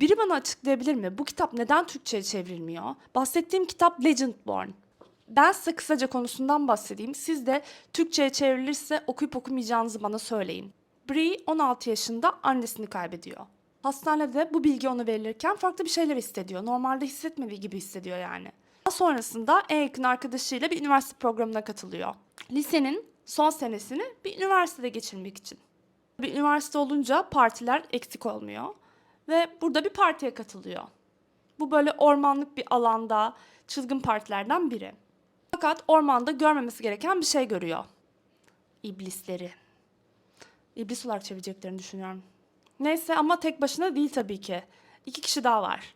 Biri bana açıklayabilir mi? Bu kitap neden Türkçe'ye çevrilmiyor? Bahsettiğim kitap Legendborn. Ben size kısaca konusundan bahsedeyim. Siz de Türkçe'ye çevrilirse okuyup okumayacağınızı bana söyleyin. Bree 16 yaşında annesini kaybediyor. Hastanede bu bilgi ona verilirken farklı bir şeyler hissediyor. Normalde hissetmediği gibi hissediyor yani. Daha sonrasında en yakın arkadaşıyla bir üniversite programına katılıyor. Lisenin son senesini bir üniversitede geçirmek için. Bir üniversite olunca partiler eksik olmuyor ve burada bir partiye katılıyor. Bu böyle ormanlık bir alanda çılgın partilerden biri. Fakat ormanda görmemesi gereken bir şey görüyor. İblisleri. İblis olarak çevireceklerini düşünüyorum. Neyse ama tek başına değil tabii ki. İki kişi daha var.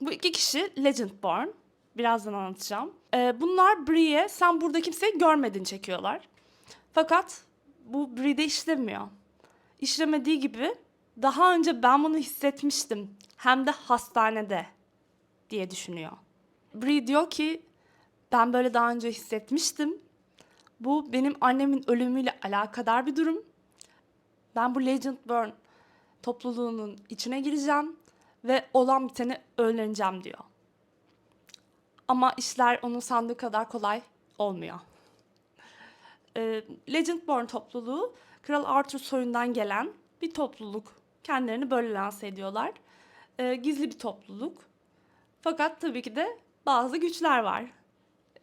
Bu iki kişi Legendborn. Birazdan anlatacağım. Ee, bunlar Bree'ye sen burada kimseyi görmedin çekiyorlar. Fakat bu Bree'de işlemiyor. İşlemediği gibi daha önce ben bunu hissetmiştim. Hem de hastanede diye düşünüyor. Bree diyor ki ben böyle daha önce hissetmiştim. Bu benim annemin ölümüyle alakadar bir durum. Ben bu Legend Burn topluluğunun içine gireceğim ve olan biteni öğreneceğim diyor. Ama işler onun sandığı kadar kolay olmuyor. Ee, Legendborn topluluğu Kral Arthur soyundan gelen bir topluluk. Kendilerini böyle lanse ediyorlar. Ee, gizli bir topluluk. Fakat tabii ki de bazı güçler var.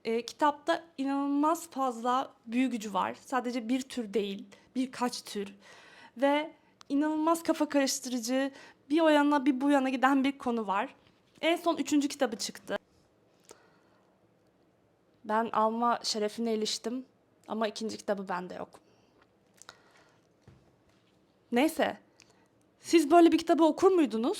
Ee, kitapta inanılmaz fazla büyü gücü var. Sadece bir tür değil, birkaç tür. Ve inanılmaz kafa karıştırıcı, bir o yana bir bu yana giden bir konu var. En son üçüncü kitabı çıktı. Ben alma şerefine eriştim ama ikinci kitabı bende yok. Neyse, siz böyle bir kitabı okur muydunuz?